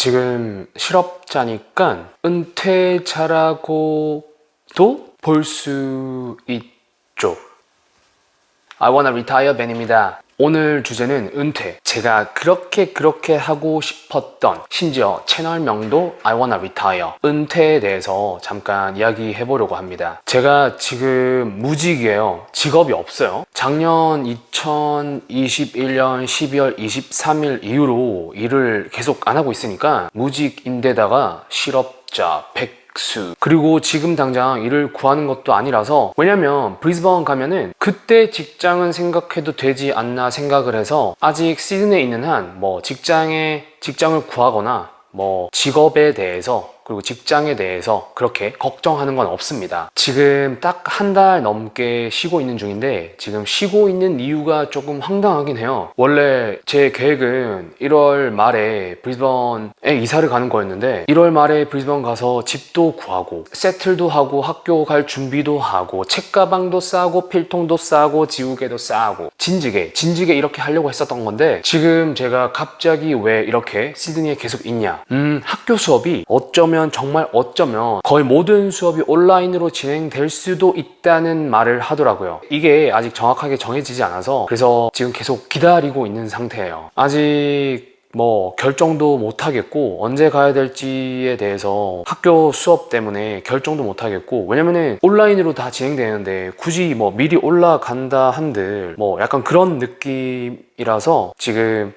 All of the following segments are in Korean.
지금 실업자니까 은퇴자라고도 볼 수 있죠. I wanna retire 벤입니다. 오늘 주제는 은퇴. 제가 그렇게 그렇게 하고 싶었던 심지어 채널명도 I wanna retire. 은퇴에 대해서 잠깐 이야기해 보려고 합니다. 제가 지금 무직이에요. 직업이 없어요. 작년 2021년 12월 23일 이후로 일을 계속 안 하고 있으니까 무직인데다가 실업 자 100 수 그리고 지금 당장 일을 구하는 것도 아니라서 왜냐면 브리즈번 가면은 그때 직장은 생각해도 되지 않나 생각을 해서 아직 시즌에 있는 한 뭐 직장에 직장을 구하거나 뭐 직업에 대해서 그리고 직장에 대해서 그렇게 걱정하는 건 없습니다. 지금 딱 한 달 넘게 쉬고 있는 중인데 지금 쉬고 있는 이유가 조금 황당하긴 해요. 원래 제 계획은 1월 말에 브리즈번에 이사를 가는 거였는데 1월 말에 브리즈번 가서 집도 구하고 세틀도 하고 학교 갈 준비도 하고 책가방도 싸고 필통도 싸고 지우개도 싸고 진지게 진지게 이렇게 하려고 했었던 건데 지금 제가 갑자기 왜 이렇게 시드니에 계속 있냐 음 학교 수업이 어쩌면 정말 어쩌면 거의 모든 수업이 온라인으로 진행될 수도 있다는 말을 하더라고요. 이게 아직 정확하게 정해지지 않아서 그래서 지금 계속 기다리고 있는 상태예요. 아직 뭐 결정도 못 하겠고 언제 가야 될지에 대해서 학교 수업 때문에 결정도 못 하겠고 왜냐면은 온라인으로 다 진행되는데 굳이 뭐 미리 올라간다 한들 뭐 약간 그런 느낌이라서 지금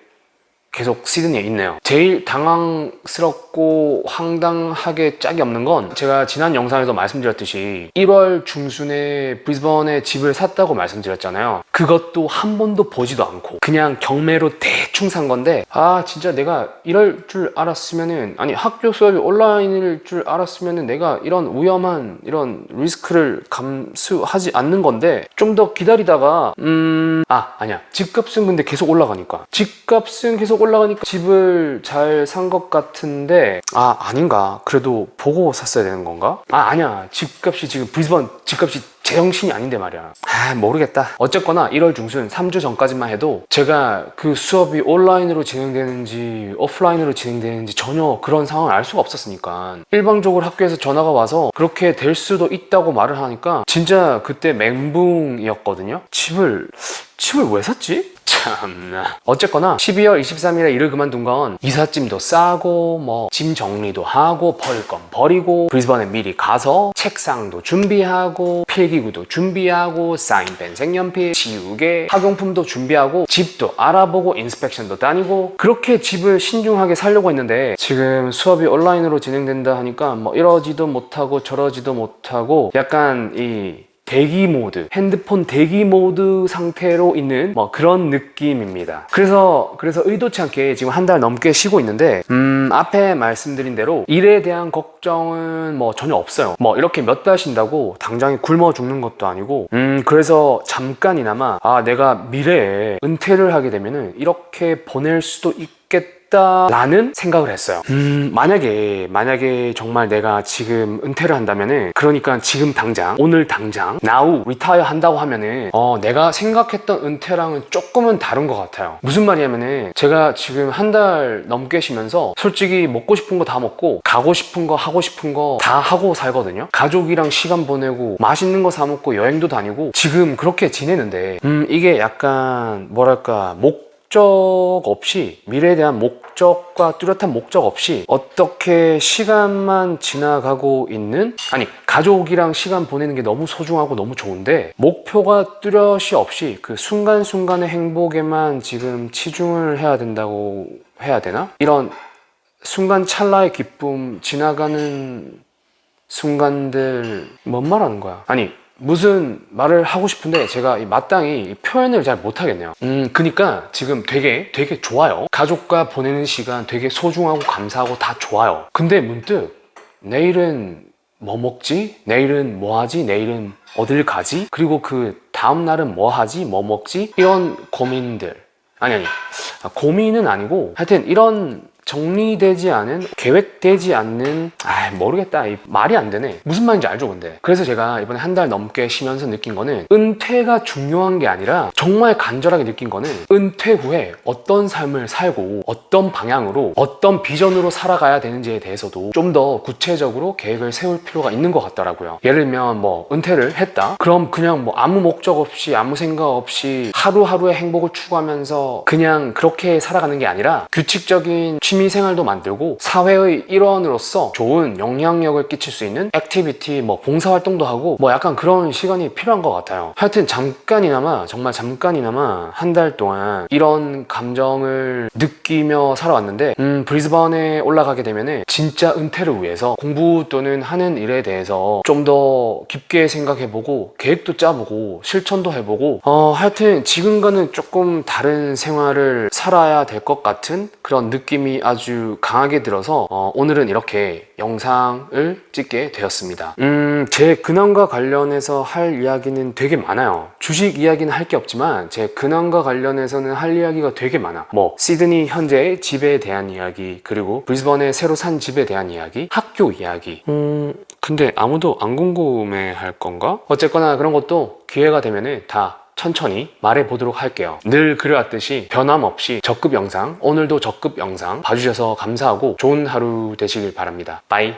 계속 시드니에 있네요. 제일 당황스럽고 황당하게 짝이 없는 건 제가 지난 영상에서 말씀드렸듯이 1월 중순에 브리즈번에 집을 샀다고 말씀드렸잖아요. 그것도 한 번도 보지도 않고 그냥 경매로 대충 산 건데 아 진짜 내가 이럴 줄 알았으면은 아니 학교 수업이 온라인일 줄 알았으면은 내가 이런 위험한 이런 리스크를 감수하지 않는 건데 좀 더 기다리다가 음 아 아니야 집값은 근데 계속 올라가니까 집값은 계속 올라가니까 집을 잘 산 것 같은데 아 아닌가 그래도 보고 샀어야 되는 건가 아 아니야 집값이 지금 브리즈번 집값이 제정신이 아닌데 말이야. 아, 모르겠다. 어쨌거나 1월 중순 3주 전까지만 해도 제가 그 수업이 온라인으로 진행되는지 오프라인으로 진행되는지 전혀 그런 상황을 알 수가 없었으니까 일방적으로 학교에서 전화가 와서 그렇게 될 수도 있다고 말을 하니까 진짜 그때 멘붕이었거든요. 집을 집을 왜 샀지? 참나. 어쨌거나 12월 23일에 일을 그만둔 건 이삿짐도 싸고 뭐 짐 정리도 하고 버릴 건 버리고 브리즈번에 미리 가서 책상도 준비하고 필기구도 준비하고 사인펜 색연필 지우개 학용품도 준비하고 집도 알아보고 인스펙션도 다니고 그렇게 집을 신중하게 살려고 했는데 지금 수업이 온라인으로 진행된다 하니까 뭐 이러지도 못하고 저러지도 못하고 약간 이 대기 모드, 핸드폰 대기 모드 상태로 있는 뭐 그런 느낌입니다. 그래서 그래서 의도치 않게 지금 한 달 넘게 쉬고 있는데 음 앞에 말씀드린 대로 일에 대한 걱정은 뭐 전혀 없어요. 뭐 이렇게 몇 달 쉰다고 당장에 굶어 죽는 것도 아니고 음 그래서 잠깐이나마 아 내가 미래에 은퇴를 하게 되면은 이렇게 보낼 수도 있겠다. 라는 생각을 했어요. 음, 만약에, 만약에 정말 내가 지금 은퇴를 한다면은, 그러니까 지금 당장, 오늘 당장, now, retire 한다고 하면은, 어, 내가 생각했던 은퇴랑은 조금은 다른 것 같아요. 무슨 말이냐면은, 제가 지금 한 달 넘게 쉬면서, 솔직히 먹고 싶은 거 다 먹고, 가고 싶은 거, 하고 싶은 거 다 하고 살거든요. 가족이랑 시간 보내고, 맛있는 거 사 먹고, 여행도 다니고, 지금 그렇게 지내는데, 음, 이게 약간, 뭐랄까, 목, 목적 없이 미래에 대한 목적과 뚜렷한 목적 없이 어떻게 시간만 지나가고 있는 아니 가족이랑 시간 보내는 게 너무 소중하고 너무 좋은데 목표가 뚜렷이 없이 그 순간순간의 행복에만 지금 치중을 해야 된다고 해야 되나? 이런 순간 찰나의 기쁨 지나가는 순간들 뭔 말하는 거야? 아니 무슨 말을 하고 싶은데 제가 이 마땅히 이 표현을 잘 못하겠네요. 음, 그니까 지금 되게 되게 좋아요. 가족과 보내는 시간 되게 소중하고 감사하고 다 좋아요. 근데 문득 내일은 뭐 먹지? 내일은 뭐 하지? 내일은 어딜 가지? 그리고 그 다음 날은 뭐 하지? 뭐 먹지? 이런 고민들. 아니 아니 아, 고민은 아니고 하여튼 이런 정리되지 않은 계획되지 않는 아 모르겠다. 이 말이 안 되네. 무슨 말인지 알죠 근데? 그래서 제가 이번에 한 달 넘게 쉬면서 느낀 거는 은퇴가 중요한 게 아니라 정말 간절하게 느낀 거는 은퇴 후에 어떤 삶을 살고 어떤 방향으로 어떤 비전으로 살아가야 되는지에 대해서도 좀 더 구체적으로 계획을 세울 필요가 있는 것 같더라고요. 예를 들면 뭐 은퇴를 했다? 그럼 그냥 뭐 아무 목적 없이 아무 생각 없이 하루하루의 행복을 추구하면서 그냥 그렇게 살아가는 게 아니라 규칙적인 취미 생활도 만들고 사회의 일원으로서 좋은 영향력을 끼칠 수 있는 액티비티 뭐 봉사활동도 하고 뭐 약간 그런 시간이 필요한 것 같아요. 하여튼 잠깐이나마 정말 잠깐이나마 한 달 동안 이런 감정을 느끼며 살아왔는데 음 브리즈번에 올라가게 되면은 진짜 은퇴를 위해서 공부 또는 하는 일에 대해서 좀 더 깊게 생각해보고 계획도 짜보고 실천도 해보고 어 하여튼 지금과는 조금 다른 생활을 살아야 될 것 같은 그런 느낌이 아주 강하게 들어서 어, 오늘은 이렇게 영상을 찍게 되었습니다. 음, 제 근황과 관련해서 할 이야기는 되게 많아요. 주식 이야기는 할 게 없지만 제 근황과 관련해서는 할 이야기가 되게 많아. 뭐 시드니 현재의 집에 대한 이야기, 그리고 브리즈번에 새로 산 집에 대한 이야기, 학교 이야기. 음, 근데 아무도 안 궁금해 할 건가? 어쨌거나 그런 것도 기회가 되면은 다 천천히 말해 보도록 할게요. 늘 그래왔듯이 변함없이 적급 영상, 오늘도 적급 영상 봐주셔서 감사하고 좋은 하루 되시길 바랍니다. 바이.